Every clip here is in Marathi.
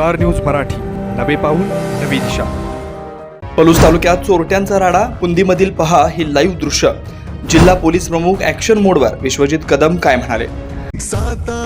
Star news Marathi. नवे पाऊल नवी दिशा. पलूस तालुक्यात चोरट्यांचा राडा पुंदीमधील पहा ही लाईव्ह दृश्य. जिल्हा पोलीस प्रमुख ऍक्शन मोडवर विश्वजित कदम काय म्हणाले? साता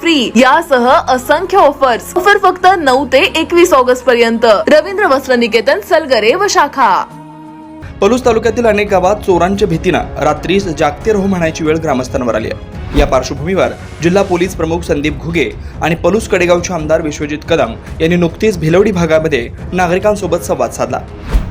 फ्री यासह असंख्य ऑफर्स ऑफर फक्त नऊ ते एकवीस ऑगस्ट पर्यंत. रवींद्र वस्त्र निकेतन सलगरे व शाखा. पलूस तालुक्यातील अनेक गावात चोरांच्या भीतीनं रात्रीस जागते राहू म्हणायची वेळ ग्रामस्थांवर आली आहे. या पार्श्वभूमीवर जिल्हा पोलीस प्रमुख संदीप घुगे आणि पलूस कडेगावचे आमदार विश्वजित कदम यांनी नुकतीच भिलवडी भागामध्ये नागरिकांसोबत संवाद साधला.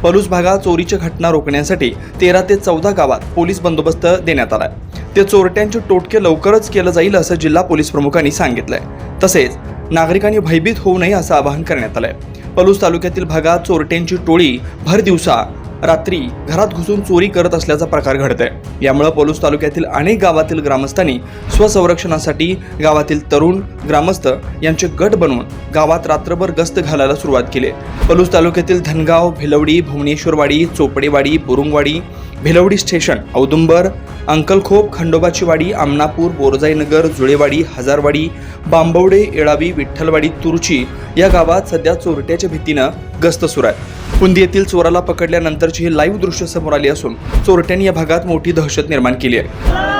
पलूस भागात चोरीच्या घटना रोखण्यासाठी तेरा ते चौदा गावात पोलीस बंदोबस्त देण्यात आलाय ते चोरट्यांचे टोटके लवकरच केलं जाईल असं जिल्हा पोलीस प्रमुखांनी सांगितलंय. तसेच नागरिकांनी भयभीत होऊ नये असं आवाहन करण्यात आलंय. पलूस तालुक्यातील भागात चोरट्यांची टोळी भर दिवसा रात्री घरात घुसून चोरी करत असल्याचा प्रकार घडत आहे यामुळे पलूस तालुक्यातील अनेक गावातील ग्रामस्थांनी स्वसंरक्षणासाठी गावातील तरुण ग्रामस्थ यांचे गट बनवून गावात रात्रभर गस्त घालायला सुरुवात केली. पलूस तालुक्यातील धनगाव भिलवडी भुवनेश्वरवाडी चोपडेवाडी बुरुंगवाडी भिलवडी स्टेशन औदुंबर अंकलखोप खंडोबाची वाडी आमनापूर बोरजाईनगर जुळेवाडी हजारवाडी बांबवडे येळावी विठ्ठलवाडी तुरची या गावात सध्या चोरट्याच्या भीतीनं गस्त सुरू आहे पुंदी येथील चोराला पकडल्यानंतरची ही लाईव्ह दृश्य समोर आली असून चोरट्यांनी या भागात मोठी दहशत निर्माण केली आहे.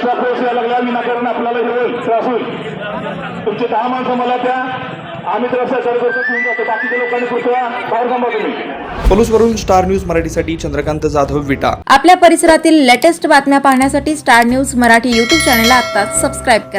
एक्स्ट्रा फोर्स यायला लागला विनाकारण आपल्याला हे होईल त्रास होईल. तुमचे दहा माणसं मला द्या आम्ही तर सहकार्य करतो घेऊन जातो. बाकीच्या लोकांनी कृपया बाहेर थांबा तुम्ही. पलूसवरून स्टार न्यूज मराठीसाठी चंद्रकांत जाधव विटा. आपल्या परिसरातील लेटेस्ट बातम्या पाहण्यासाठी स्टार न्यूज मराठी यूट्यूब चॅनलला आत्ताच सबस्क्राईब करा.